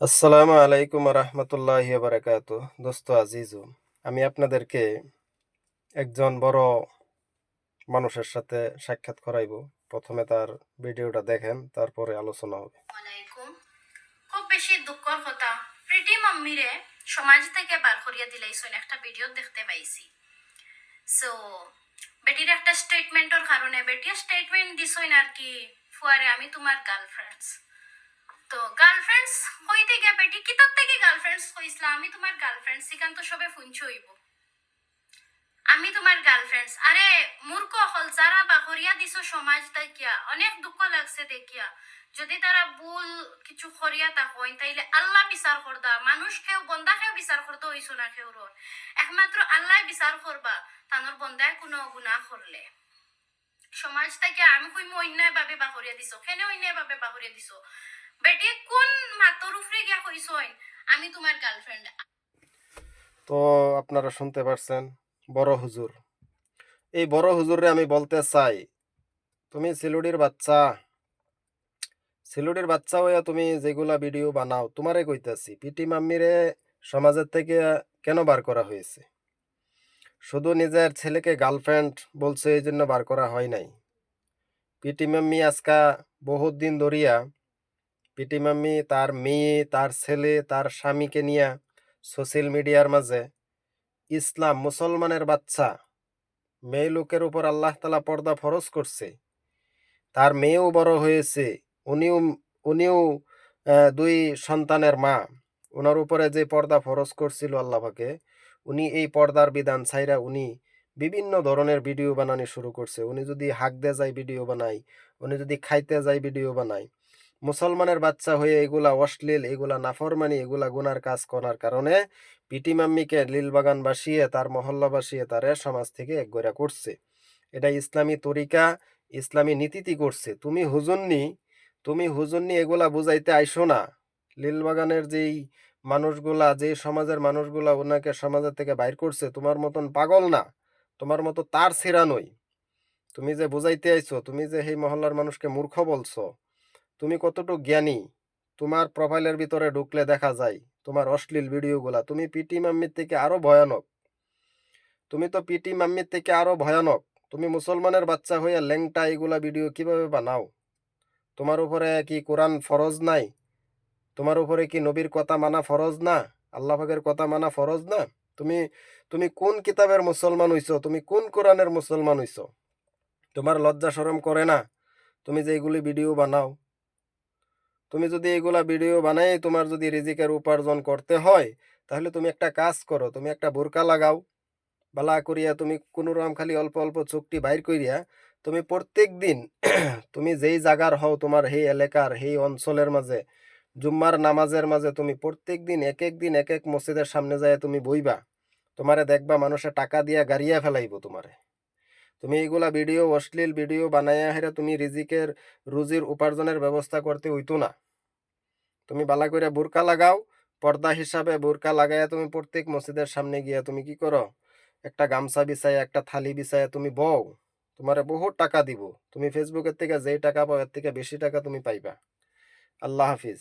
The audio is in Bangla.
আসসালামু আলাইকুম রহমতুল্লাহ বারাকাত দোস্ত আজিজু, আমি আপনাদেরকে একজন বড় মানুষের সাথে সাক্ষাৎ করাইব। প্রথমে তার ভিডিওটা দেখেন, তারপরে আলোচনা হবে। খুব বেশি দুঃখর কথা প্রিটি মাম্মিরে সমাজ থেকে বার করিয়া দিলাইছেন একটা ভিডিও দেখতে পাইছি। সো বেটির একটা স্টেটমেন্টর কারণে বেটির স্টেটমেন্ট দিছইন আর কি, ফুয়ারে আমি তোমার গার্লফ্রেন্ডস তো গার্লফ্রেন্ডস হইতে গিয়া বেটি কিতাব থেকে গার্লফ্রেন্ডস কইছিলাম আমি তোমার গার্লফ্রেন্ডস সেখান তো সবে ফুঞ্চ হইব। আমি তোমার গার্লফ্রেন্ডস আরে, মূর্খ হল, যারা বাহরিয়া দিছো সমাজ দেখিয়া, অনেক দুঃখ লাগছে দেখিয়া। যদি তারা ভুল কিছু করিয়া তা হয় তাইলে আল্লাহ বিচার করদা। মানুষ কেউ, বন্দা কেউ বিচার করতে হইছো না কেউ একমাত্র আল্লাহ বিচার করবা, তানোর বন্দায় কোনো গুনাহ করলে। সমাজ থেকে আমি কইম অন্যায় ভাবে বাহরিয়া দিছো। কেন অন্যায় ভাবে বাহরিয়া দিছো? বেটি কোন মাতর গিয়া আমি তোমার গার্লফ্রেন্ড তো আপনারা শুনতে পারছেন, বড় হুজুর। এই বড় হুজুরে আমি বলতে চাই, তুমি সিলুডির বাচ্চা। সিলুডির বাচ্চা হইয়া তুমি যেগুলা ভিডিও বানাও, তোমারে কইতাছি, পিটি মাম্মিরে সমাজের থেকে কেন বার করা হয়েছে শুধু নিজের ছেলেকে গার্লফ্রেন্ড বলছে এই জন্য বার করা হয় নাই। পিটি মাম্মি আজকা বহুত দিন ধরিয়া পিটি মাম্মি, তার মেয়ে, তার ছেলে, তার স্বামীকে নিয়ে সোশ্যাল মিডিয়ার মাঝে ইসলাম মুসলমানের বাচ্চা। মেয়ে লোকের উপর আল্লাহ তালা পর্দা ফরজ করছে। তার মেয়েও বড় হয়েছে, উনিও উনিও দুই সন্তানের মা। ওনার উপরে যে পর্দা ফরজ করছিল আল্লাহকে উনি এই পর্দার বিধান ছাইরা উনি বিভিন্ন ধরনের ভিডিও বানানি শুরু করছে। উনি যদি হাঁক দে যায় ভিডিও বানায়, উনি যদি খাইতে যায় ভিডিও বানায়। মুসলমানের বাচ্চা হয়ে এগুলা অশ্লীল, এগুলা নাফরমানি, এগুলা গুনার কাজ করার কারণে পিটি মাম্মিকে লীলবাগান বাসিয়ে, তার মহল্লা বাসিয়ে, তারে সমাজ থেকে একগোরা করছে। এটা ইসলামী তরিকা, ইসলামী নীতিতি করছে। তুমি হুজুননি তুমি হুজুননি এগুলা বুঝাইতে আইসো না। লীলবাগানের যেই মানুষগুলা যে সমাজের মানুষগুলা ওনাকে সমাজের থেকে বাইর করছে, তোমার মতন পাগল না। তোমার মতো তার ছেঁড়া নই। তুমি যে বুঝাইতে আইছো তুমি যে সেই মহল্লার মানুষকে মূর্খ বলছো তুমি কতটুকু জ্ঞানী, তোমার প্রোফাইলের ভিতরে ঢুকলে দেখা যায়, তোমার অশ্লীল ভিডিওগুলা। তুমি পিটি মাম্মির থেকে আরও ভয়ানক। তুমি তো পিটি মাম্মির থেকে আরও ভয়ানক। তুমি মুসলমানের বাচ্চা হয়ে ল্যাংটা এগুলা ভিডিও কীভাবে বানাও? তোমার উপরে কি কোরআন ফরজ নাই? তোমার উপরে কি নবীর কথা মানা ফরজ না? আল্লাহ পাকের কথা মানা ফরজ না? তুমি তুমি কোন কিতাবের মুসলমান হইছো? তুমি কোন কোরআনের মুসলমান হইছো? তোমার লজ্জা শরম করে না? তুমি যে এগুলি ভিডিও বানাও তুমি যদি এগুলা ভিডিও বানাই তোমার যদি রিজিকের উপার্জন করতে হয়, তাহলে তুমি একটা কাজ করো, তুমি একটা বোরকা লাগাও। বালা করিয়া তুমি কোনো রকম খালি অল্প অল্প চোখটি বাইর করিয়া তুমি প্রত্যেক দিন তুমি যেই জায়গার হও তোমার সেই এলাকার, সেই অঞ্চলের মাঝে, জুম্মার নামাজের মাঝে তুমি প্রত্যেক দিন এক এক দিন এক এক মসজিদের সামনে যায় তুমি বইবা। তোমারে দেখবা মানুষে টাকা দিয়া গাড়িয়া ফেলাইব তোমারে। তুমি এইগুলা ভিডিও অশ্লীল ভিডিও বানাইয়া হেরে তুমি রিজিকের, রুজির উপার্জনের ব্যবস্থা করতে হইতো না। তুমি বালা করে বোরকা লাগাও, পর্দা হিসাবে বোরকা লাগাইয়া তুমি প্রত্যেক মসজিদের সামনে গিয়া তুমি কি করো? একটা গামছা বিছাইয়া, একটা থালি বিছাইয়া তুমি বও। তোমারে বহুত টাকা দিব। তুমি ফেসবুকের থেকে যেই টাকা পাও, এর থেকে বেশি টাকা তুমি পাইবা। আল্লাহ হাফিজ।